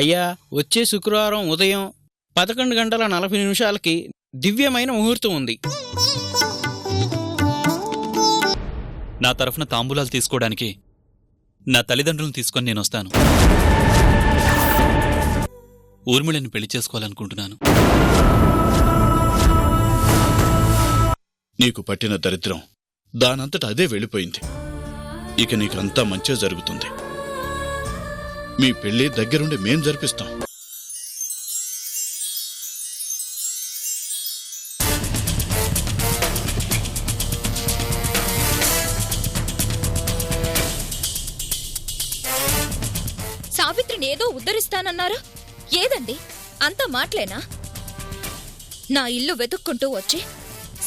అయ్యా వచ్చే శుక్రవారం ఉదయం పదకొండు గంటల నలభై నిమిషాలకి దివ్యమైన ముహూర్తం ఉంది. నా తరఫున తాంబూలాలు తీసుకోవడానికి నా తల్లిదండ్రులను తీసుకొని నేను వస్తాను. ఊర్మిళని పెళ్ళి చేసుకోవాలనుకుంటున్నాను. నీకు పట్టిన దరిద్రం దానంతట అదే వెళ్ళిపోయింది. ఇక నీకంతా మంచే జరుగుతుంది. మీ పెళ్ళి దగ్గరుండి మేం జరిపిస్తాం. సావిత్రిని ఏదో ఉద్ధరిస్తానన్నారు? ఏదండి? అంత మాట్లేనా? నా ఇల్లు వెతుక్కుంటూ వచ్చి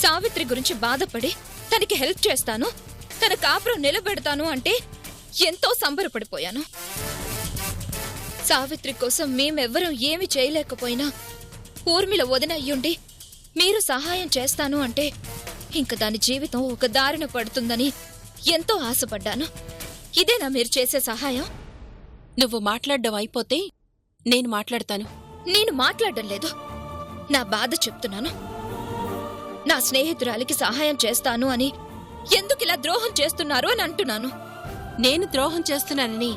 సావిత్రి గురించి బాధపడి తనకి హెల్ప్ చేస్తాను తన కాపురం నిలబెడతాను అంటే ఎంతో సంబరపడిపోయాను. సావిత్రి కోసం మేమెవ్వరం ఏమి చేయలేకపోయినా ఊర్మిళ వదిన అయ్యుండి మీరు సహాయం చేస్తాను అంటే ఇంక దాని జీవితం ఒక దారిన పడుతుందని ఎంతో ఆశపడ్డాను. ఇదేనా మీరు చేసే సహాయం? నువ్వు మాట్లాడడం అయిపోతే నేను మాట్లాడతాను. నేను మాట్లాడడం లేదు. నా బాధ చెప్తున్నాను. నా స్నేహితురాలికి సహాయం చేస్తాను అని ఎందుకిలా ద్రోహం చేస్తున్నారు అని అంటున్నాను. నేను ద్రోహం చేస్తున్నానని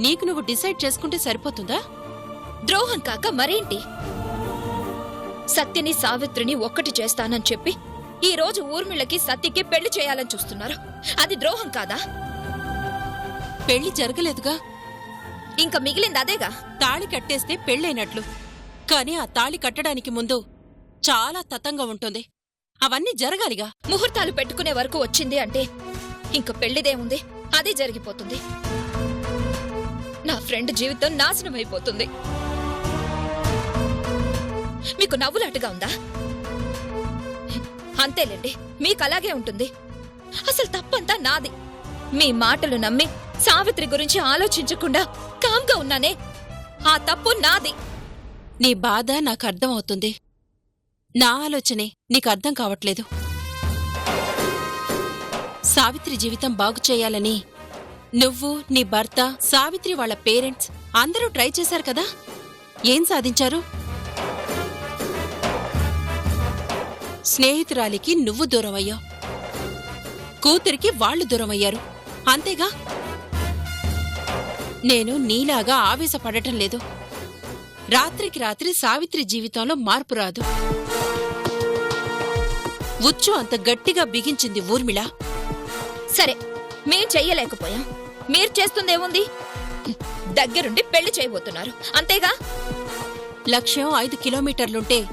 నీకు నువ్వు డిసైడ్ చేసుకుంటే సరిపోతుందా? ద్రోహం కాక మరేంటి? సత్యని సావిత్రిని ఒక్కటి చేస్తానని చెప్పి ఈ రోజు ఊర్మిళకి సత్యకి పెళ్ళి చేయాలని చూస్తున్నారు. అది ద్రోహం కాదా? పెళ్ళి జరగలేదుగా. ఇంకా మిగిలింది అదేగా? తాళి కట్టేస్తే పెళ్ళైనట్లు. కాని ఆ తాళి కట్టడానికి ముందు చాలా తతంగా ఉంటుంది. అవన్నీ జరగాలిగా. ముహూర్తాలు పెట్టుకునే వరకు వచ్చింది అంటే ఇంక పెళ్ళిదేముంది అదే జరిగిపోతుంది. నా ఫ్రెండ్ జీవితం నాశనం అయిపోతుంది. మీకు నవ్వులాటగా ఉందా? అంతేలేండి మీకు అలాగే ఉంటుంది. అసలు తప్పంతా నాది. మీ మాటలు నమ్మి సావిత్రి గురించి ఆలోచించకుండా కామ్గా ఉన్నానే. ఆ తప్పు నాది. నీ బాధ నాకు అర్థమవుతుంది నా ఆలోచనే నీకు అర్థం కావట్లేదు. సావిత్రి జీవితం బాగు చేయాలని నువ్వు నీ భర్త సావిత్రి వాళ్ళ పేరెంట్స్ అందరూ ట్రై చేశారు కదా? ఏం సాధించారు? స్నేహితురాలికి నువ్వు దూరమయ్యావు. కూతురికి వాళ్ళు దూరమయ్యారు. అంతేగా? నేను నీలాగా ఆవేశపడటం లేదు. రాత్రికి రాత్రి సావిత్రి జీవితంలో మార్పు రాదు. ఉచ్చు అంత గట్టిగా బిగించింది ఊర్మిళ. సరే మేం చెయ్యలేకపోయాం. మీరు చేస్తుందేముంది? దగ్గరుండి పెళ్ళి చేయబోతున్నారు. అంతేగా? లక్ష్యం ఐదు కిలోమీటర్లుంటే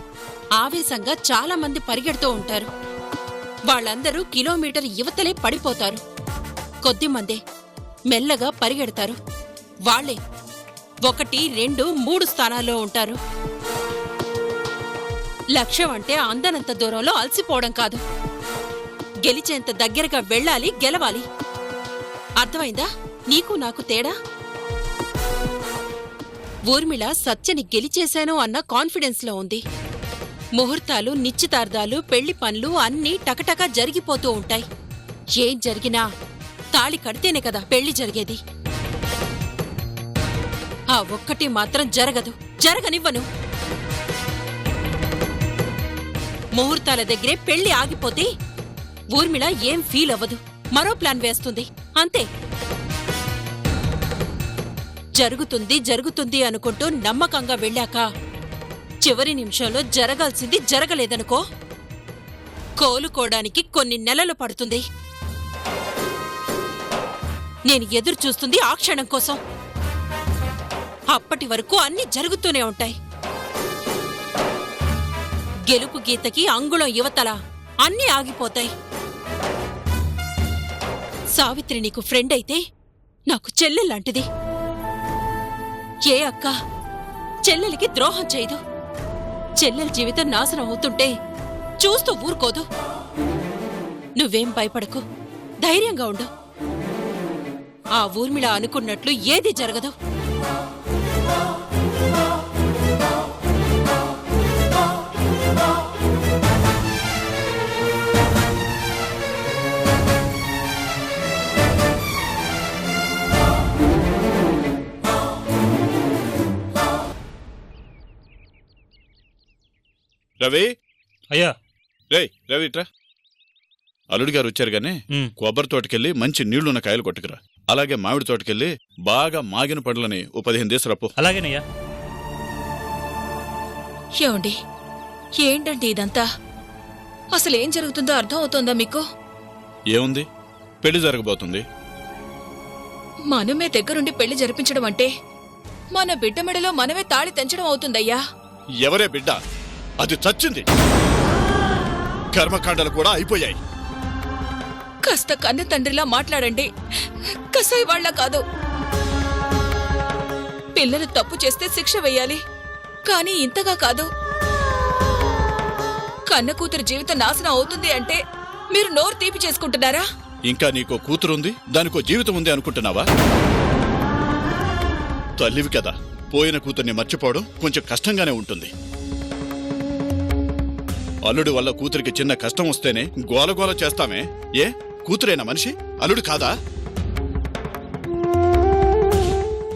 ఆవేశంగా చాలా మంది పరిగెడుతూ ఉంటారు. వాళ్ళందరూ కిలోమీటర్ యువతలే పడిపోతారు. కొద్ది మందే మెల్లగా పరిగెడతారు. వాళ్ళే ఒకటి రెండు మూడు స్థానాల్లో ఉంటారు. లక్ష్యం అంటే అందనంత దూరంలో అలసిపోవడం కాదు. గెలిచేంత దగ్గరగా వెళ్ళాలి గెలవాలి. అర్థమైందా? నీకు నాకు తేడా? ఊర్మిళ సత్యని గెలిచేశాను అన్న కాన్ఫిడెన్స్లో ఉంది. ముహూర్తాలు నిశ్చితార్థాలు పెళ్ళి పనులు అన్నీ టకటకా జరిగిపోతూ ఉంటాయి. ఏం జరిగినా తాళి కడితేనే కదా పెళ్ళి జరిగేది. ఆ ఒక్కటి మాత్రం జరగదు. జరగనివ్వను. ముహూర్తాల దగ్గరే పెళ్ళి ఆగిపోతే ఊర్మిళ ఏం ఫీల్ అవ్వదు. మరో ప్లాన్ వేస్తుంది. అంతే. జరుగుతుంది జరుగుతుంది అనుకుంటూ నమ్మకంగా వెళ్ళాక చివరి నిమిషంలో జరగాల్సింది జరగలేదనుకో? కోలుకోవడానికి కొన్ని నెలలు పడుతుంది. నేను ఎదురు చూస్తుంది ఆ క్షణం కోసం. అప్పటి వరకు అన్ని జరుగుతూనే ఉంటాయి. గెలుపు గీతకి అంగుళం యువతల అన్నీ ఆగిపోతాయి. సావిత్రి నీకు ఫ్రెండ్ అయితే నాకు చెల్లెల్లాంటిది ఏ అక్క? చెల్లెలికి ద్రోహం చేయదు. చెల్లెల జీవితం నాశనం అవుతుంటే చూస్తూ ఊరుకోదు. నువ్వేం భయపడకు. ధైర్యంగా ఉండు. ఆ ఊర్మిళ అనుకున్నట్లు ఏది జరగదు. రవి? అయ్యా. రే రవి ఇట్రా. అల్లుడి గారు వచ్చారు గానీ ఉమ్. కొబ్బరి తోటకెళ్ళి మంచి నీళ్ళున్న కాయలు కొట్టుకురా. అలాగే మామిడి తోటకెళ్ళి బాగా మాగిన పండ్లని ఓ పదిహేను దేశరప్పు అలాగేనయ్యా. ఏమండి? ఏంటండి ఇదంతా? అసలు ఏం జరుగుతుందో అర్థం అవుతోందా మీకు? ఏముంది? పెళ్ళి జరగబోతుంది. మనమే దగ్గరుండి పెళ్ళి జరిపించడం అంటే మన బిడ్డ మెడలో మనమే తాళి తెంచడం అవుతుందయ్యా. ఎవరే బిడ్డ? అది చచ్చింది. కర్మకాండలు కూడా అయిపోయాయి. కాస్త కన్న తండ్రిలా మాట్లాడండి. కసాయి వాళ్ళ కాదు. పిల్లలు తప్పు చేస్తే శిక్ష వేయాలి. కానీ ఇంతగా కాదు. కన్న కూతురు జీవితం నాశనం అవుతుంది అంటే మీరు నోరు తీపి చేసుకుంటున్నారా? ఇంకా నీకో కూతురుంది దానికో జీవితం ఉంది అనుకుంటున్నావా? తల్లివి కదా పోయిన కూతుర్ని మర్చిపోవడం కొంచెం కష్టంగానే ఉంటుంది. అల్లుడి వల్ల కూతురికి చిన్న కష్టం వస్తేనే గోలగోల చేస్తామే. ఏ? కూతురేనా మనిషి? అల్లుడు కాదా?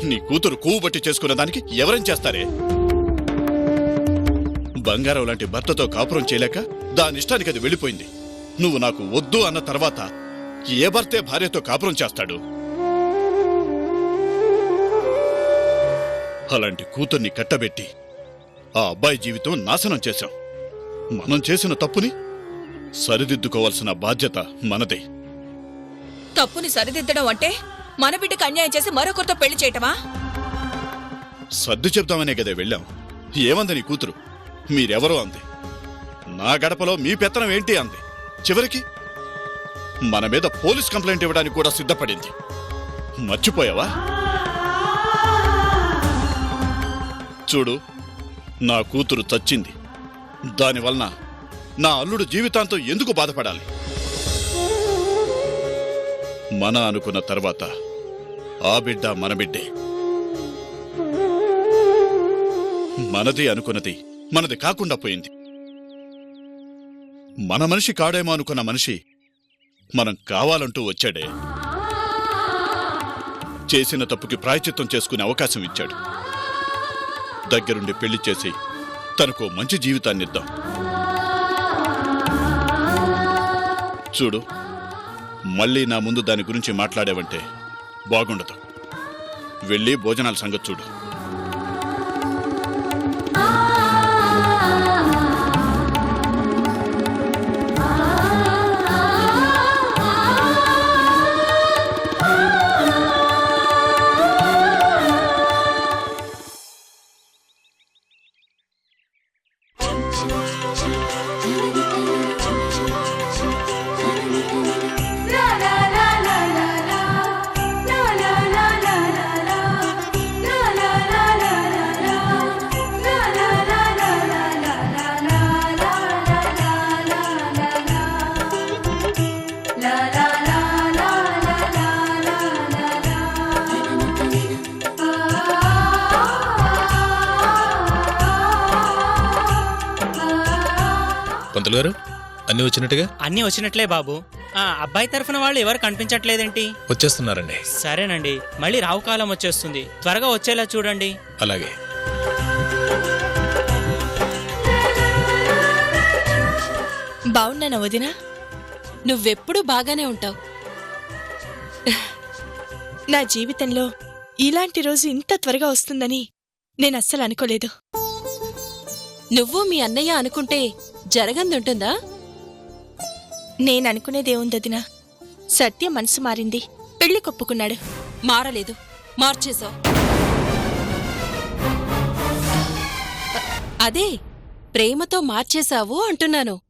నీ కూతురు కూవు బట్టి చేసుకున్న దానికి ఎవరేం చేస్తారే? బంగారం లాంటి భర్తతో కాపురం చేయలేక దాని ఇష్టానికి అది వెళ్ళిపోయింది. నువ్వు నాకు వద్దు అన్న తర్వాత ఏ భర్తే భార్యతో కాపురం చేస్తాడు? అలాంటి కూతుర్ని కట్టబెట్టి ఆ అబ్బాయి జీవితం నాశనం చేశాం. మనం చేసిన తప్పుని సరిదిద్దుకోవాల్సిన బాధ్యత మనదే. తప్పుని సరిదిద్దడం అంటే మన బిడ్డకు అన్యాయం చేసి మరొకరితో పెళ్ళి చేయటమా? సర్ది చెప్తామనే కదే వెళ్ళాం. ఏమంది నీ కూతురు? మీరెవరో అంది. నా గడపలో మీ పెత్తనం ఏంటి అంది. చివరికి మన మీద పోలీస్ కంప్లైంట్ ఇవ్వడానికి కూడా సిద్ధపడింది. మర్చిపోయావా? చూడు నా కూతురు చచ్చింది. దానివలన నా అల్లుడు జీవితాంతం ఎందుకు బాధపడాలి? మన అనుకున్న తర్వాత ఆ బిడ్డ మన బిడ్డే. మనది అనుకున్నది మనది కాకుండా పోయింది. మన మనిషి కాడేమో అనుకున్న మనిషి మనం కావాలంటూ వచ్చాడే. చేసిన తప్పుకి ప్రాయచిత్తం చేసుకునే అవకాశం ఇచ్చాడు. దగ్గరుండి పెళ్ళి చేసి తనకు మంచి జీవితాన్ని ఇద్దాం. చూడు మళ్ళీ నా ముందు దాని గురించి మాట్లాడేవంటే బాగుండదు. వెళ్ళి భోజనాల సంగతి చూడు. పంతులు గారు అన్నీ వచ్చినట్టుగా? అన్నీ వచ్చినట్లే బాబు. ఆ అబ్బాయి తరఫున వాళ్ళు ఎవరు కనిపించట్లేదేంటి? వచ్చేస్తున్నారండి. సరేనండి. మళ్ళీ రావుకాలం వచ్చేస్తుంది. త్వరగా వచ్చేలా చూడండి. అలాగే. బాగున్నానా వదినా? నువ్వెప్పుడు బాగానే ఉంటావు. నా జీవితంలో ఇలాంటి రోజు ఇంత త్వరగా వస్తుందని నేను అస్సలు అనుకోలేదు. నువ్వు మీ అన్నయ్య అనుకుంటే జరగందుంటుందా? నేను అనుకునేదేముంది వదినా సత్య మనసు మారింది. పెళ్ళి కొప్పుకున్నాడు. మారలేదు. మార్చేశావు. అదే ప్రేమతో మార్చేశావు అంటున్నాను.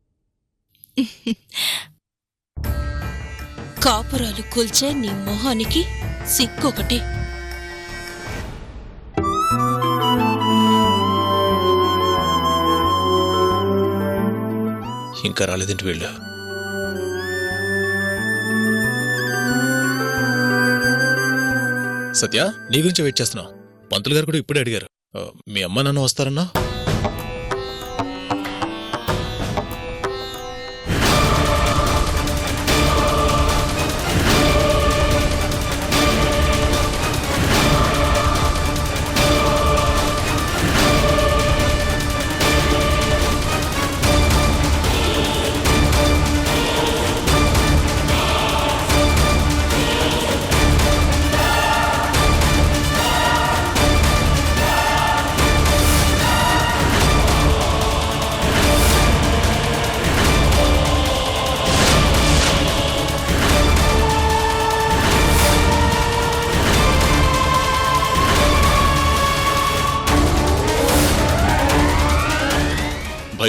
కాపురాలు కూల్చే నీ మొహానికి సిగ్గొకటి. ఇంకా రాలేదంటే వీళ్ళు. సత్య నీ గురించి వెయిట్ చేస్తున్నావు. పంతులు గారు కూడా ఇప్పుడే అడిగారు. మీ అమ్మ నన్ను వస్తారన్నా?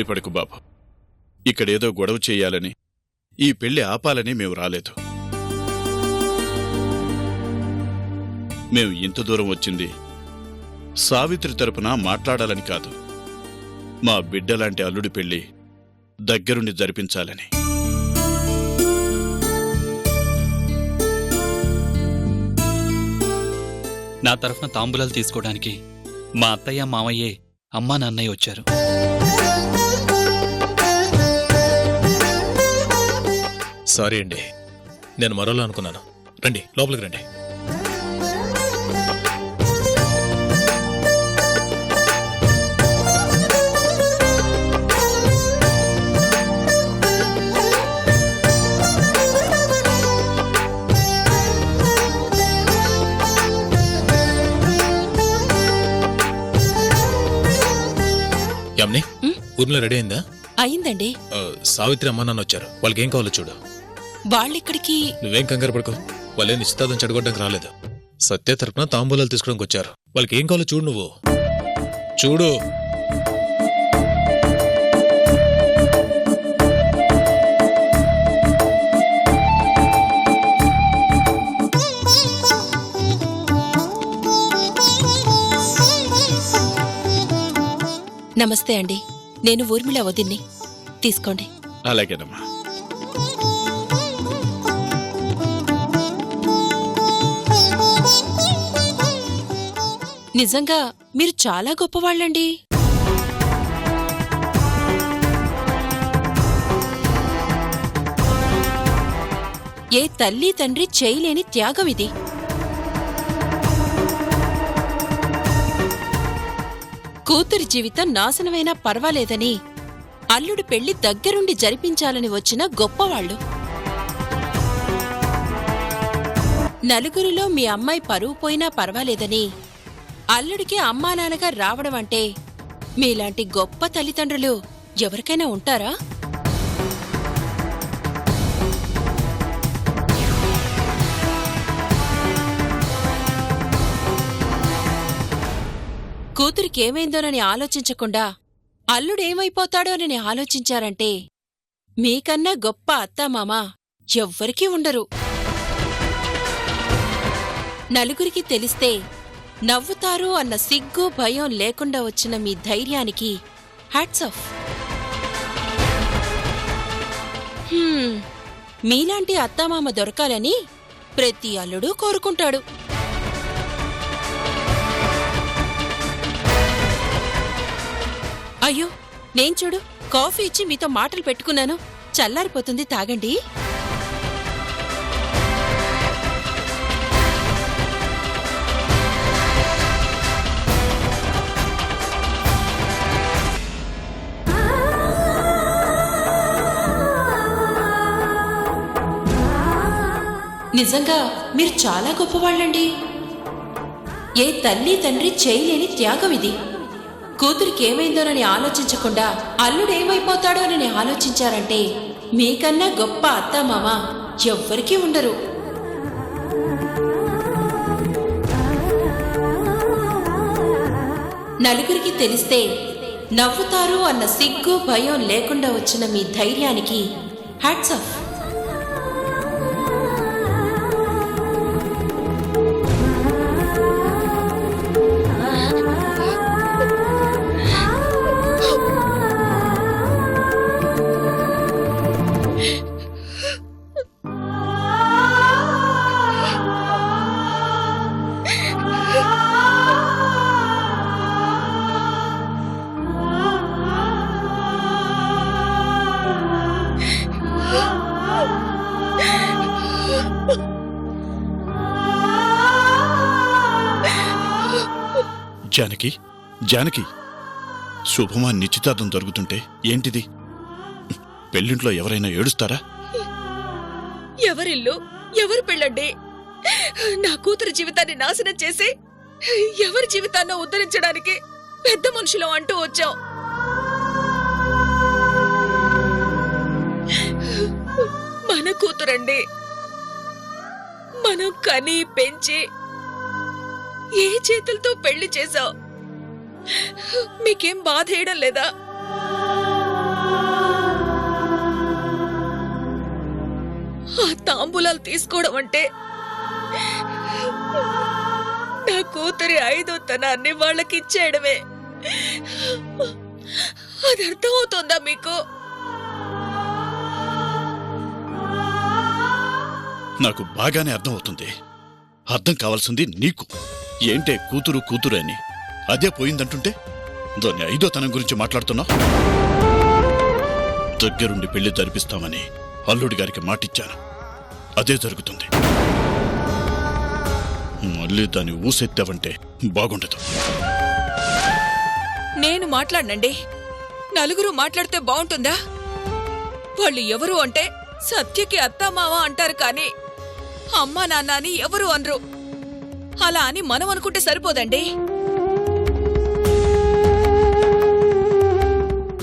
భయపడకు బాబు. ఇక్కడేదో గొడవ చేయాలని ఈ పెళ్ళి ఆపాలని మేము రాలేదు. మేము ఇంత దూరం వచ్చింది. సావిత్రి తరపున మాట్లాడాలని కాదు. మా బిడ్డలాంటి అల్లుడి పెళ్ళి దగ్గరుండి జరిపించాలని. నా తరఫున తాంబూలాలు తీసుకోవడానికి మా అత్తయ్య మామయ్యే అమ్మా నాన్నయ్య వచ్చారు. సారీ అండి. నేను మరోలా అనుకున్నాను. రండి లోపలికి రండి. యామ్ని? ఊర్మిళ రెడీ అయిందా? అయిందండి. ఆ, సావిత్రి అమ్మ నాన్న వచ్చారు. వాళ్ళకి ఏం కావాలో చూడు. వాళ్ళిక్కడికి నువ్వేం కంగారు పడుకో. వాళ్ళే నిశ్చితార్థం చెడగొట్టడానికి రాలేదు. సత్య తరపున తాంబూలాలు తీసుకోవడానికి వచ్చారు. వాళ్ళకి ఏం కావాలో చూడు నువ్వు. చూడు. నమస్తే అండి. నేను ఊర్మిళ వదిన్ని. తీసుకోండి. అలాగేనమ్మా. నిజంగా మీరు చాలా గొప్పవాళ్ళండి. ఏ తల్లి తండ్రి చేయలేని త్యాగం ఇది. కూతురి జీవితం నాశనమైనా పర్వాలేదని అల్లుడు పెళ్ళి దగ్గరుండి జరిపించాలని వచ్చిన గొప్పవాళ్ళు. నలుగురిలో మీ అమ్మాయి పరువు పోయినా పర్వాలేదని అల్లుడికి అమ్మా నాన్నగా రావడం అంటే మీలాంటి గొప్ప తల్లిదండ్రులు ఎవరికైనా ఉంటారా? కూతురికి ఏమైందోనని ఆలోచించకుండా అల్లుడేమైపోతాడోనని ఆలోచించారంటే మీకన్నా గొప్ప అత్తామామ ఎవ్వరికీ ఉండరు. నలుగురికి తెలిస్తే నవ్వుతారు అన్న సిగ్గు భయం లేకుండా వచ్చిన మీ ధైర్యానికి హ్యాట్స్ ఆఫ్ మీలాంటి అత్తామామ దొరకాలని ప్రతి అల్లుడు కోరుకుంటాడు. అయ్యో నేను చూడు కాఫీ ఇచ్చి మీతో మాటలు పెట్టుకున్నాను. చల్లారిపోతుంది తాగండి. నిజంగా మీరు చాలా గొప్పవాళ్ళండి. ఏ తల్లి తండ్రి చేయలేని త్యాగం ఇది. కూతురికి ఏమైందోనని ఆలోచించకుండా అల్లుడేమైపోతాడోనని ఆలోచించారంటే మీకన్నా గొప్ప అత్తామామ ఎవ్వరికీ ఉండరు. నలుగురికి తెలిస్తే నవ్వుతారు అన్న సిగ్గు భయం లేకుండా వచ్చిన మీ ధైర్యానికి హ్యాట్స్ ఆఫ్. జానకి శుభమా నిశ్చితార్థం జరుగుతుంటే ఏంటిది? పెళ్ళింట్లో ఎవరైనా ఏడుస్తారా? ఎవరిల్లు ఎవరు పెళ్ళండి? నా కూతురు జీవితాన్ని నాశనం చేసి ఎవరి జీవితాన్నో ఉద్ధరించడానికి పెద్ద మనుషులం అంటూ వచ్చాం. మన కూతురండి. మనం కని పెంచి ఏ చేతులతో పెళ్ళి చేశావు మీకేం బాధ వేయడం లేదా? ఆ తాంబూలాలు తీసుకోవడం అంటే నా కూతురి ఐదో తనాన్ని వాళ్ళకి ఇచ్చేయడమే అది అర్థమవుతుందా మీకు? నాకు బాగానే అర్థమవుతుంది. అర్థం కావాల్సింది నీకు. ఏంటే కూతురు కూతురు అని? అదే పోయిందంటుంటే? దాని ఐదో తనం గురించి మాట్లాడుతున్నా దగ్గరుండి పెళ్ళి జరిపిస్తామని అల్లుడి గారికి మాటిచ్చాను. అదే జరుగుతుంది. మళ్ళీ దాన్ని ఊసెత్తావంటే బాగుండదు. నేను మాట్లాడనండి. నలుగురు మాట్లాడితే బాగుంటుందా? వాళ్ళు ఎవరు అంటే సత్యకి అత్తామావ అంటారు కానీ అమ్మా నాన్న అని ఎవరు అనరు. అలా అని మనం అనుకుంటే సరిపోదండి.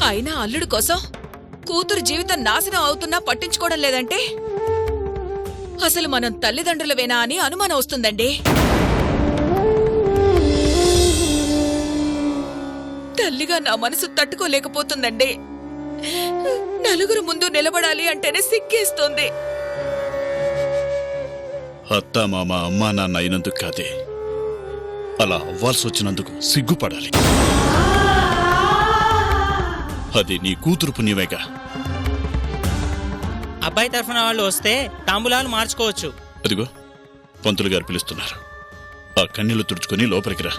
అయినా అల్లుడు కోసం కూతురు జీవితం నాశనం అవుతున్నా పట్టించుకోవడం లేదంటే? అసలు మనం తల్లిదండ్రులవేనా అని అనుమానం వస్తుందండి. తల్లిగా నా మనసు తట్టుకోలేకపోతుందండి. నలుగురు ముందు నిలబడాలి అంటేనే సిగ్గేస్తోంది. అత్త మామ అమ్మా నాన్న అయినందుకు కాదే. అలా అవ్వాల్సి వచ్చినందుకు సిగ్గుపడాలి. అది నీ కూతురు పుణ్యమేగా అబ్బాయి తరఫున వాళ్ళు వస్తే తాంబూలాలు మార్చుకోవచ్చు. అదిగో పంతులు గారు పిలుస్తున్నారు. ఆ కన్నీళ్ళు తుడుచుకొని లోపలికి రా.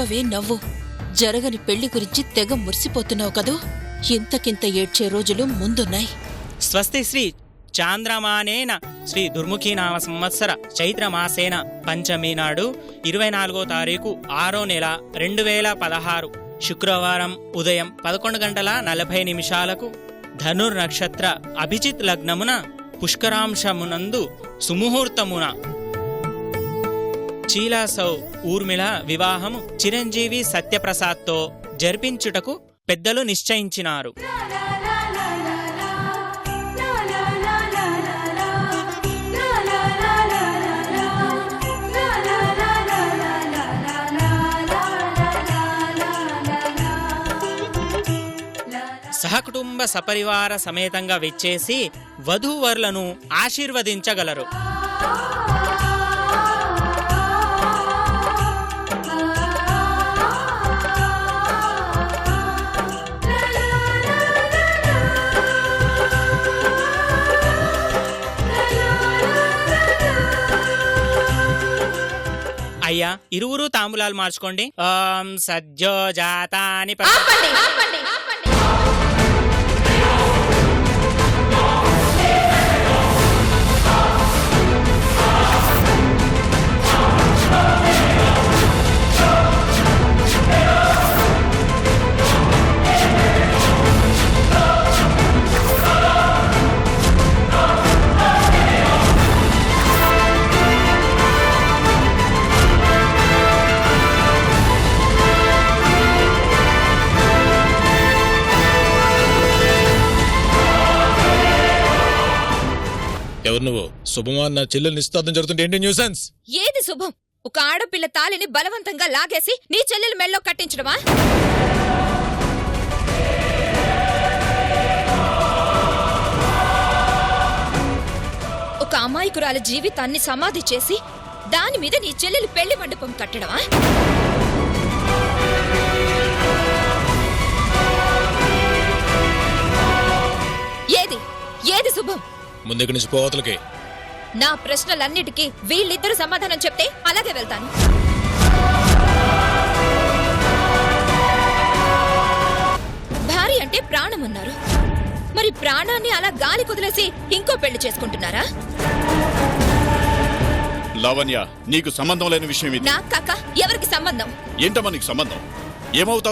నవ్వవే నవ్వు. జరగని పెళ్ళి గురించి తెగ మురిసిపోతున్నావు కదూ? ఇంతకింత ఏడ్చే రోజులు ముందున్నాయి. స్వస్తి శ్రీ చాంద్రమానేన శ్రీ దుర్ముఖీనామ సంవత్సర చైత్రమాసేన పంచమి నాడు ఇరవై నాలుగో తారీఖు ఆరో నెల రెండు వేల పదహారు శుక్రవారం ఉదయం పదకొండు గంటల నలభై నిమిషాలకు ధనుర్ నక్షత్ర అభిజిత్ లగ్నమున పుష్కరాంశమునందు సుముహూర్తమున చీలాసౌ ఊర్మిళ వివాహము చిరంజీవి సత్యప్రసాద్తో జరిపించుటకు పెద్దలు నిశ్చయించినారు. సహకుటుంబ సపరివార సమేతంగా విచ్చేసి వధూవరులను ఆశీర్వదించగలరు. అయ్యా ఇరువురు తాంబూలాలు మార్చుకోండి. ఓం సద్యో జాతాని శుభమా నా చెల్లెలు నిశ్చితార్థం జరుగుతుంటే ఏంటి న్యూసెన్స్? ఏది శుభం? ఒక ఆడపిల్ల తాలిని బలవంతంగా లాగేసి నీ చెల్లెలు మెల్లో కట్టించడమా? ఒక అమాయకురాల జీవితాన్ని సమాధి చేసి దాని మీద నీ చెల్లెలు పెళ్ళి మండపం కట్టడమా? ఏది? ఏది శుభం? ముందుకు నుంచి పోవతలకి నా ప్రశ్నలన్నిటికీ వీళ్ళిద్దరు సమాధానం చెప్తే అలాగే వెళ్తాను. భార్య అంటే ప్రాణం అన్నారు మరి ప్రాణాన్ని అలా గాలి కుదిలేసి ఇంకో పెళ్ళి చేసుకుంటున్నారా? లావణ్య నీకు సంబంధం లేని విషయం ఇది. నా కాక ఎవరికి సంబంధం? ఏంటమ్మా నీకు సంబంధం? ఏమవుతావు?